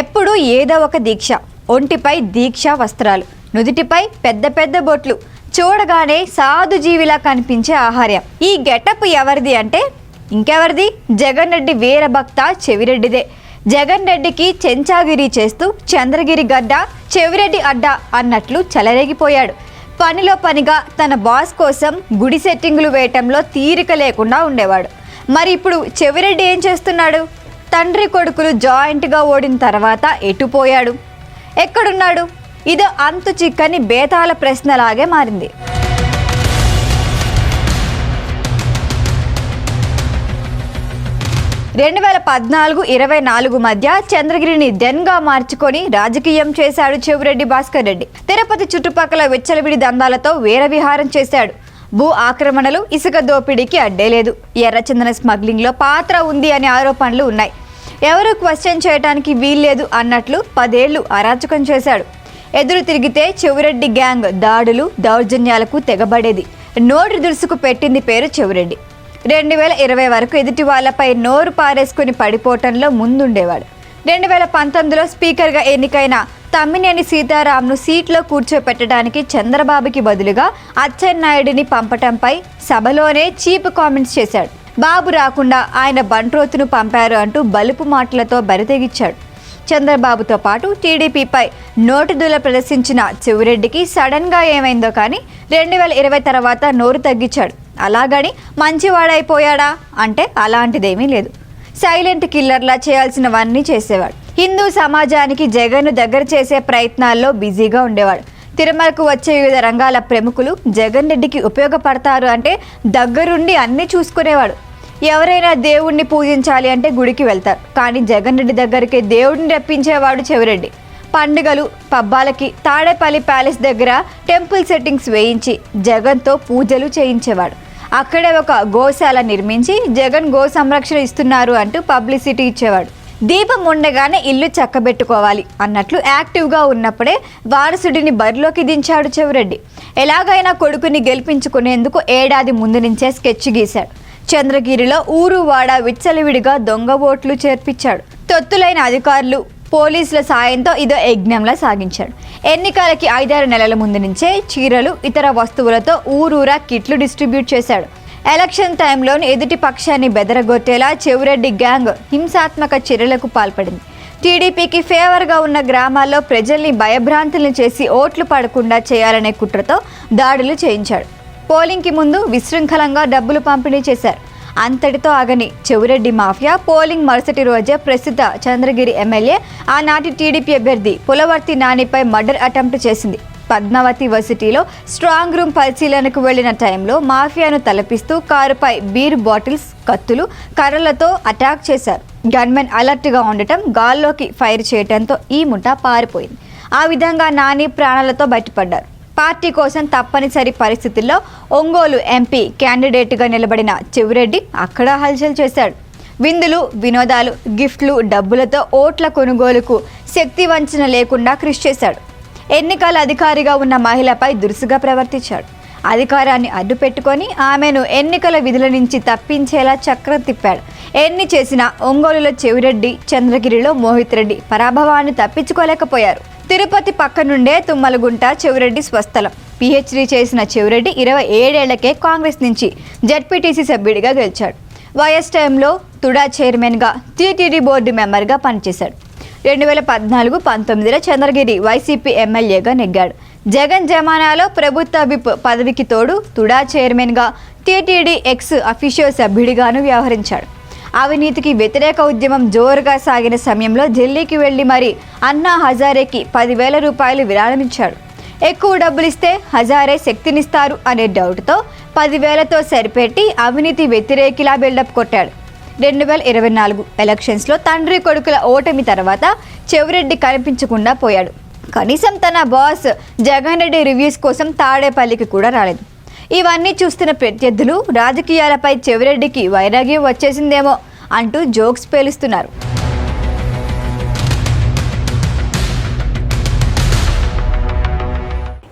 ఎప్పుడు ఏదో ఒక దీక్ష ఒంటిపై దీక్ష వస్త్రాలు నుదుటిపై పెద్ద పెద్ద బొట్లు చూడగానే సాధు జీవిలా కనిపించే ఆహార్యం ఈ గెటప్ ఎవరిది అంటే ఇంకెవరిది? జగన్ రెడ్డి వీరభక్త చెవిరెడ్డిదే. జగన్ రెడ్డికి చెంచాగిరి చేస్తూ చంద్రగిరి గడ్డ చెవిరెడ్డి అడ్డ అన్నట్లు చెలరేగిపోయాడు. పనిలో పనిగా తన బాస్ కోసం గుడి సెట్టింగులు వేయటంలో తీరిక లేకుండా ఉండేవాడు. మరి ఇప్పుడు చెవిరెడ్డి ఏం చేస్తున్నాడు? తండ్రి కొడుకులు జాయింట్గా ఓడిన తర్వాత ఎటుపోయాడు ఎక్కడున్నాడు? ఇదో అంతు చిక్కని బేతాల ప్రశ్నలాగే మారింది. రెండు వేల పద్నాలుగు ఇరవై నాలుగు మధ్య చంద్రగిరిని దెన్గా మార్చుకొని రాజకీయం చేశాడు చెవిరెడ్డి భాస్కర్ రెడ్డి. తిరుపతి చుట్టుపక్కల విచ్చలవిడి దందాలతో వీరవిహారం చేశాడు. భూ ఆక్రమణలు ఇసుక దోపిడీకి అడ్డే లేదు ఎర్రచందన స్మగ్లింగ్లో పాత్ర ఉంది అనే ఆరోపణలు ఉన్నాయి. ఎవరు క్వశ్చన్ చేయడానికి వీల్లేదు అన్నట్లు పదేళ్ళు అరాచకం చేశాడు. ఎదురు తిరిగితే చెవిరెడ్డి గ్యాంగ్ దాడులు దౌర్జన్యాలకు తెగబడేది. నోటి దురుసుకు పెట్టింది పేరు చెవిరెడ్డి. రెండు వేల ఇరవై వరకు ఎదుటి వాళ్ళపై నోరు పారేసుకుని పడిపోవటంలో ముందుండేవాడు. రెండు వేల పంతొమ్మిదిలో స్పీకర్గా ఎన్నికైన తమ్మినేని సీతారాంను సీట్లో కూర్చోపెట్టడానికి చంద్రబాబుకి బదులుగా అచ్చెన్నాయుడిని పంపటంపై సభలోనే చీప్ కామెంట్స్ చేశాడు. బాబు రాకుండా ఆయన బంట్రోతును పంపారు అంటూ బలుపు మాటలతో బరితెగిచ్చాడు చంద్రబాబుతో పాటు టీడీపీపై నోటుదుల ప్రదర్శించిన చెవిరెడ్డికి సడన్గా ఏమైందో కానీ రెండు వేల ఇరవై తర్వాత నోరు తగ్గించాడు. అలాగని మంచివాడైపోయాడా? అంటే అలాంటిదేమీ లేదు. సైలెంట్ కిల్లర్లా చేయాల్సినవన్నీ చేసేవాడు. హిందూ సమాజానికి జగన్ను దగ్గర చేసే ప్రయత్నాల్లో బిజీగా ఉండేవాడు. తిరుమలకు వచ్చే వివిధ రంగాల ప్రముఖులు జగన్ రెడ్డికి ఉపయోగపడతారు అంటే దగ్గరుండి అన్నీ చూసుకునేవాడు. ఎవరైనా దేవుణ్ణి పూజించాలి అంటే గుడికి వెళ్తారు. కానీ జగన్ రెడ్డి దగ్గరికి దేవుడిని రప్పించేవాడు చెవిరెడ్డి. పండుగలు పబ్బాలకి తాడేపల్లి ప్యాలెస్ దగ్గర టెంపుల్ సెట్టింగ్స్ వేయించి జగన్తో పూజలు చేయించేవాడు. అక్కడే ఒక గోశాల నిర్మించి జగన్ గో సంరక్షణ ఇస్తున్నారు అంటూ పబ్లిసిటీ ఇచ్చేవాడు. దీపం ఉండగానే ఇల్లు చక్కబెట్టుకోవాలి అన్నట్లు యాక్టివ్గా ఉన్నప్పుడే వారసుడిని బరిలోకి దించాడు చెవిరెడ్డి. ఎలాగైనా కొడుకుని గెలిపించుకునేందుకు ఏడాది ముందు నుంచే స్కెచ్ గీశాడు. చంద్రగిరిలో ఊరు వాడ విచ్చలవిడిగా దొంగ ఓట్లు చేర్పించాడు. తొత్తులైన అధికారులు పోలీసుల సాయంతో ఇదో యజ్ఞంలా సాగించాడు. ఎన్నికలకి ఐదారు నెలల ముందు నుంచే చీరలు ఇతర వస్తువులతో ఊరూరా కిట్లు డిస్ట్రిబ్యూట్ చేశాడు. ఎలక్షన్ టైంలోని ఎదుటి పక్షాన్ని బెదరగొట్టేలా చెవిరెడ్డి గ్యాంగ్ హింసాత్మక చర్యలకు పాల్పడింది. టీడీపీకి ఫేవర్గా ఉన్న గ్రామాల్లో ప్రజల్ని భయభ్రాంతుల్ని చేసి ఓట్లు పడకుండా చేయాలనే కుట్రతో దాడులు చేయించాడు. పోలింగ్కి ముందు విశృంఖలంగా డబ్బులు పంపిణీ చేశారు. అంతటితో ఆగని చెవిరెడ్డి మాఫియా పోలింగ్ మరుసటి రోజే ప్రస్తుత చంద్రగిరి ఎమ్మెల్యే ఆనాటి టీడీపీ అభ్యర్థి పులవర్తి నానిపై మర్డర్ అటెంప్ట్ చేసింది. పద్మావతి వర్సిటీలో స్ట్రాంగ్ రూమ్ పరిశీలనకు వెళ్ళిన టైంలో మాఫియాను తలపిస్తూ కారుపై బీర్ బాటిల్స్ కత్తులు కర్రలతో అటాక్ చేశారు. గన్మెన్ అలర్ట్గా ఉండటం గాల్లోకి ఫైర్ చేయడంతో ఈ ముఠా పారిపోయింది. ఆ విధంగా నాని ప్రాణాలతో బయటపడ్డారు. పార్టీ కోసం తప్పనిసరి పరిస్థితుల్లో ఒంగోలు ఎంపీ క్యాండిడేట్గా నిలబడిన చెవిరెడ్డి అక్కడ హల్చల్ చేశాడు. విందులు వినోదాలు గిఫ్ట్లు డబ్బులతో ఓట్ల కొనుగోలుకు శక్తి వంచన లేకుండా కృషి చేశాడు. ఎన్నికల అధికారిగా ఉన్న మహిళపై దురుసుగా ప్రవర్తించాడు. అధికారాన్ని అడ్డు పెట్టుకొని ఆమెను ఎన్నికల విధుల నుంచి తప్పించేలా చక్రం తిప్పాడు. ఎన్ని చేసినా ఒంగోలులో చెవిరెడ్డి చంద్రగిరిలో మోహిత్ రెడ్డి పరాభవాన్ని తప్పించుకోలేకపోయారు. తిరుపతి పక్క నుండే తుమ్మలగుంట చెవిరెడ్డి స్వస్థలం. పిహెచ్డీ చేసిన చెవిరెడ్డి ఇరవై ఏడేళ్ళకే కాంగ్రెస్ నుంచి జడ్పీటీసీ సభ్యుడిగా గెలిచాడు. వైఎస్ టైంలో తుడా చైర్మన్గా టీటీడీ బోర్డు మెంబర్గా పనిచేశాడు. రెండు వేల పద్నాలుగు పంతొమ్మిదిలో చంద్రగిరి వైసీపీ ఎమ్మెల్యేగా నెగ్గాడు. జగన్ జమానాలో ప్రభుత్వ విప్ పదవికి తోడు తుడా చైర్మన్గా టీటీడీ ఎక్స్ అఫీషియల్ సభ్యుడిగాను వ్యవహరించాడు. అవినీతికి వ్యతిరేక ఉద్యమం జోరుగా సాగిన సమయంలో ఢిల్లీకి వెళ్ళి మరి అన్నా హజారేకి పదివేల రూపాయలు విరాళమిచ్చాడు. ఎక్కువ డబ్బులు ఇస్తే హజారే శక్తినిస్తారు అనే డౌట్తో పదివేలతో సరిపెట్టి అవినీతి వ్యతిరేకిలా బిల్డప్ కొట్టాడు. రెండు వేల ఇరవై నాలుగు ఎలక్షన్స్లో తండ్రి కొడుకుల ఓటమి తర్వాత చెవిరెడ్డి కనిపించకుండా పోయాడు. కనీసం తన బాస్ జగన్ రెడ్డి రివ్యూస్ కోసం తాడేపల్లికి కూడా రాలేదు. ఇవన్నీ చూస్తున్న ప్రత్యర్థులు రాజకీయాలపై చెవిరెడ్డికి వైరాగ్యం వచ్చేసిందేమో అంటూ జోక్స్ పేలుస్తున్నారు.